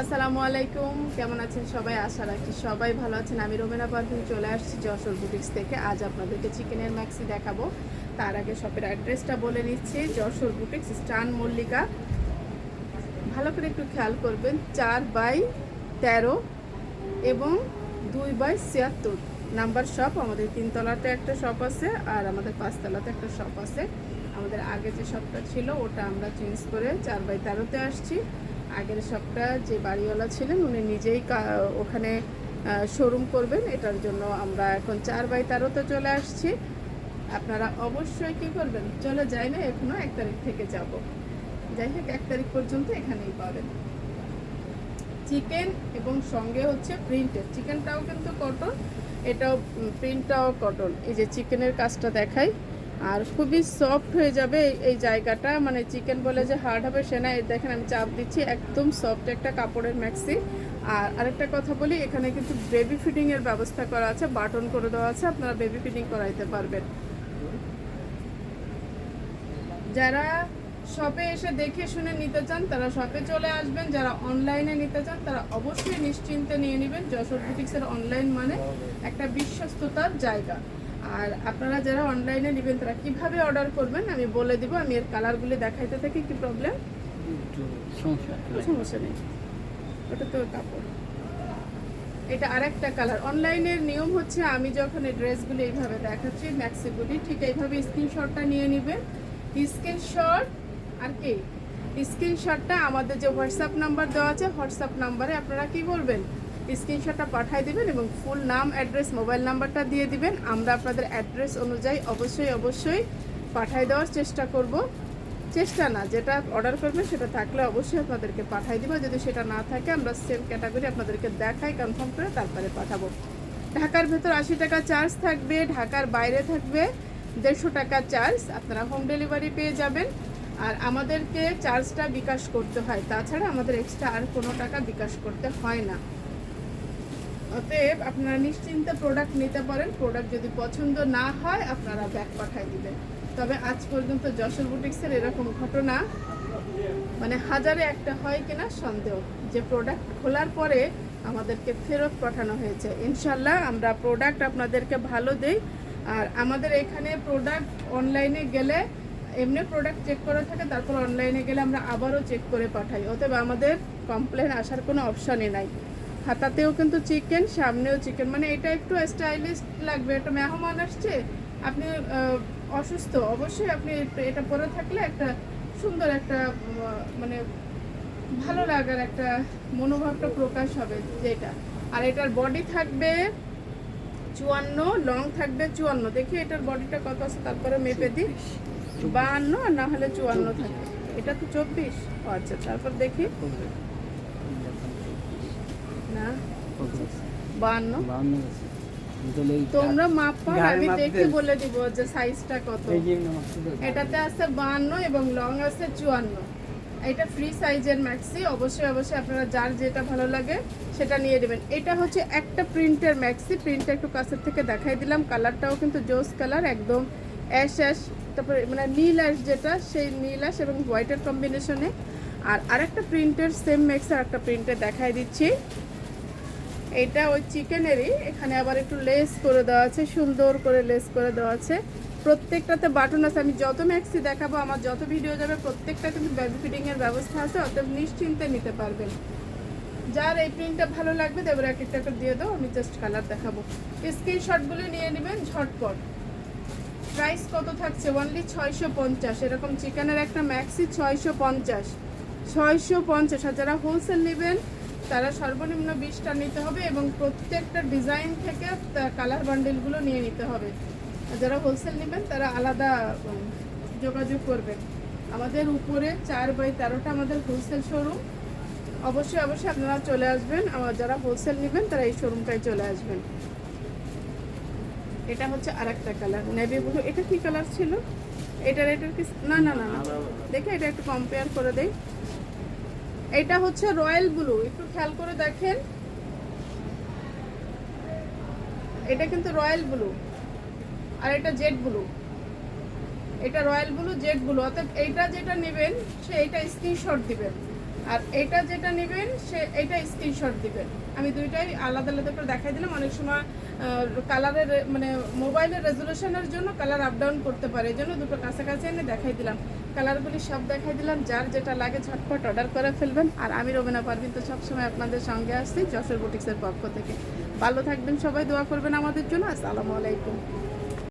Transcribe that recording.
আসসালামু আলাইকুম। কেমন আছেন সবাই? আশা রাখি সবাই ভালো আছেন। আমি রোমেনা পারভিন চলে আসছি যশোর বুটিক্স থেকে। আজ আপনাদেরকে চিকেনের ম্যাক্সি দেখাবো। তার আগে শপের অ্যাড্রেসটা বলে নিচ্ছি, যশোর বুটিক্স স্টান মল্লিকা। ভালো করে একটু খেয়াল করবেন, চার বাই তেরো এবং দুই বাই ছিয়াত্তর। নাম্বার শপ, আমাদের তিনতলাতে একটা শপ আছে আর আমাদের পাঁচতলাতে একটা শপ আছে। আমাদের আগে যে শপটা ছিল, ওটা আমরা চেঞ্জ করে চার বাই তেরোতে আসছি। আগের শপটা যে বাড়িওয়ালা ছিলেন, উনি নিজেই ওখানে শোরুম করবেন। এটার জন্য আমরা এখন চার বাই তেরোতে চলে আসছি। আপনারা অবশ্যই কি করবেন? চলে যাই না, এখনও এক তারিখ থেকে যাব। যাই হোক, এক তারিখ পর্যন্ত এখানেই পাবেন। চিকেন এবং সঙ্গে হচ্ছে প্রিন্টের চিকেনটাও কিন্তু কটন এটাও প্রিন্টটাও কটন এই যে চিকেনের কাজটা দেখাই। আর খুবই সফট হয়ে যাবে এই- জায়গাটা। মানে চিকেন বলে যে হার্ড হবে সে না দেখেন আমি চাপ দিচ্ছি, একদম সফট একটা কাপড়ের ম্যাক্সি আর আরেকটা কথা বলি, এখানে কিন্তু বেবি ফিটিং এর ব্যবস্থা করা আছে, বাটন করে দেওয়া আছে, আপনারা বেবি ফিটিং করাইতে পারবেন। যারা শপে এসে দেখে শুনে নিতে চান, তারা শপে চলে আসবেন। যারা অনলাইনে নিতে চান, তারা অবশ্যই নিশ্চিন্তে নিয়ে নেবেন। যশোর বুটিক্সের অনলাইন মানে একটা বিশ্বস্ততার জায়গা। আর আপনারা যারা অনলাইনে নেবেন তারা কীভাবে অর্ডার করবেন আমি বলে দিব আমি এর কালারগুলি দেখাইতে থাকি কি প্রবলেম সমস্যা সমস্যা নেই। ওটা তো কাপড়। এটা আরেকটা কালার অনলাইনের নিয়ম হচ্ছে আমি যখন এই ড্রেসগুলি এইভাবে দেখাচ্ছি ম্যাক্সিগুলি ঠিক এইভাবে স্ক্রিনশটটা নিয়ে নেবেন। স্ক্রিনশট আর কি? স্ক্রিনশটটা আমাদের যে হোয়াটসঅ্যাপ নাম্বার দেওয়া আছে হোয়াটসঅ্যাপ নাম্বারে আপনারা কি করবেন স্ক্রিনশটটা পাঠিয়ে দিবেন এবং ফুল নাম, অ্যাড্রেস, মোবাইল নাম্বারটা দিয়ে দিবেন। আমরা আপনাদের অ্যাড্রেস অনুযায়ী অবশ্যই অবশ্যই পাঠিয়ে দেওয়ার চেষ্টা করব। চেষ্টা না, যেটা অর্ডার করবেন সেটা থাকলে অবশ্যই আপনাদেরকে পাঠিয়ে দিব। যদি সেটা না থাকে, আমরা সেম ক্যাটাগরি আপনাদেরকে দেখাই কনফার্ম করে তারপরে পাঠাবো। ঢাকার ভেতর আশি টাকা চার্জ থাকবে, ঢাকার বাইরে থাকবে দেড়শো টাকা চার্জ আপনারা হোম ডেলিভারি পেয়ে যাবেন। আর আমাদেরকে চার্জটা বিকাশ করতে হয়। তাছাড়া আমাদের এক্সট্রা আর কোনো টাকা বিকাশ করতে হয় না। অতএব আপনারা নিশ্চিন্তে প্রোডাক্ট নিতে পারেন। প্রোডাক্ট যদি পছন্দ না হয়, আপনারা ব্যাক পাঠিয়ে দিবেন। তবে আজ পর্যন্ত যশোর বুটিক্সের এরকম ঘটনা মানে হাজারে একটা হয় কিনা সন্দেহ। যে প্রোডাক্ট খোলার পরে আমাদেরকে ফেরত পাঠানো হয়েছে। ইনশাল্লাহ আমরা প্রোডাক্ট আপনাদেরকে ভালো দেই। আর আমাদের এখানে প্রোডাক্ট অনলাইনে গেলে, এমনি প্রোডাক্ট চেক করে থাকে, তারপর অনলাইনে গেলে আমরা আবারও চেক করে পাঠাই। অতএব আমাদের কমপ্লেন আসার কোনো অপশানই নাই। হাতাতেও কিন্তু চিকেন সামনেও চিকেন মানে এটা একটু স্টাইলিশ লাগবে একটা মেহমান আসছে আপনি অসুস্থ অবশ্যই আপনি এটা- পরে থাকলে একটা সুন্দর একটা মানে ভালো লাগার একটা মনোভাবটা প্রকাশ হবে যেটা। আর এটার বডি থাকবে চুয়ান্ন লং থাকবে চুয়ান্ন। দেখি এটার বডিটা কত আছে তারপরে মেপে দিই। বাহান্ন আর না হলে চুয়ান্ন থাকবে। এটা তো চব্বিশ। আচ্ছা তারপর দেখি। না? বাহান্ন তোমরা মাপ আমি দেখে বলে দিব যে সাইজটা কত। এটাতে আছে বাহান্ন এবং লং আছে চুয়ান্ন। এটা ফ্রি সাইজের ম্যাক্সি অবশ্যই অবশ্যই আপনারা যার যেটা ভালো লাগে সেটা নিয়ে নেবেন। এটা হচ্ছে একটা প্রিন্টের ম্যাক্সি প্রিন্টটা একটু কাছের থেকে দেখাই দিলাম। কালারটাও কিন্তু জোস কালার একদম অ্যাশ অ্যাশ তারপরে মানে নীল অ্যাশ যেটা সেই নীল অ্যাশ এবং হোয়াইটের কম্বিনেশনে আর আরেকটা প্রিন্টের সেম ম্যাক্স আর একটা প্রিন্টে দেখাই দিচ্ছি। এটা ওই চিকেনেরই। এখানে আবার একটু লেস করে দেওয়া আছে, সুন্দর করে লেস করে দেওয়া আছে। প্রত্যেকটাতে বাটন আছে। আমি যত ম্যাক্সি দেখাবো, আমার যত ভিডিও যাবে প্রত্যেকটা কিন্তু বেবি ফিটিং এর ব্যবস্থা আছে, অতএব নিশ্চিন্তে নিতে পারবেন। যার এই প্রিন্টটা ভালো লাগবে, দেবের এক একটা দিয়ে দাও, আমি জাস্ট কালার দেখাবো। স্ক্রিনশটগুলো নিয়ে নেবেন, ঝটপট। প্রাইস কত থাকছে? অনলি ছয়শো পঞ্চাশ। এরকম চিকেনের একটা ম্যাক্সি ছয়শো পঞ্চাশ। ছয়শো পঞ্চাশ। আর যারা হোলসেল নেবেন তারা সর্বনিম্ন বিশটা নিতে হবে এবং প্রত্যেকটা ডিজাইন থেকে কালার বান্ডেলগুলো নিয়ে নিতে হবে। আর যারা হোলসেল নেবেন তারা আলাদা যোগাযোগ করবেন। আমাদের উপরে চার বাই তেরোটা আমাদের হোলসেল শোরুম অবশ্যই অবশ্যই আপনারা চলে আসবেন। আমার যারা হোলসেল নেবেন তারা এই শোরুমটায় চলে আসবেন। এটা হচ্ছে আরেকটা কালার নেভি ব্লু এটা কি কালার ছিল? এটার এটার কি না না না না। দেখে এটা একটু কম্পেয়ার করে দেই। এটা হচ্ছে রয়্যাল ব্লু, একটু খেয়াল করে দেখেন। এটা কিন্তু রয়্যাল ব্লু, আর এটা জেড ব্লু। এটা রয়্যাল ব্লু, জেড ব্লু, অর্থাৎ এইটা যেটা নেবেন, সে এইটা স্ক্রিনশট দিবেন। আর এটা যেটা নেবেন, সে এটা স্ক্রিনশট দিবেন। আমি দুইটাই আলাদা আলাদা করে দেখাই দিলাম। অনেক সময় কালারের মানে মোবাইলের রেজলিউশনের জন্য কালার আপ ডাউন করতে পারে। এই জন্য দুটো কাছাকাছি এনে দেখাই দিলাম। কালারগুলি সব দেখাই দিলাম, যার যেটা লাগে ঝটপট অর্ডার করে ফেলবেন। আর আমি রবিনা পারবিন তো সবসময় আপনাদের সঙ্গে আসছি যশোর বুটিক্সের পক্ষ থেকে। ভালো থাকবেন সবাই, দোয়া করবেন আমাদের জন্য। আসসালামু আলাইকুম।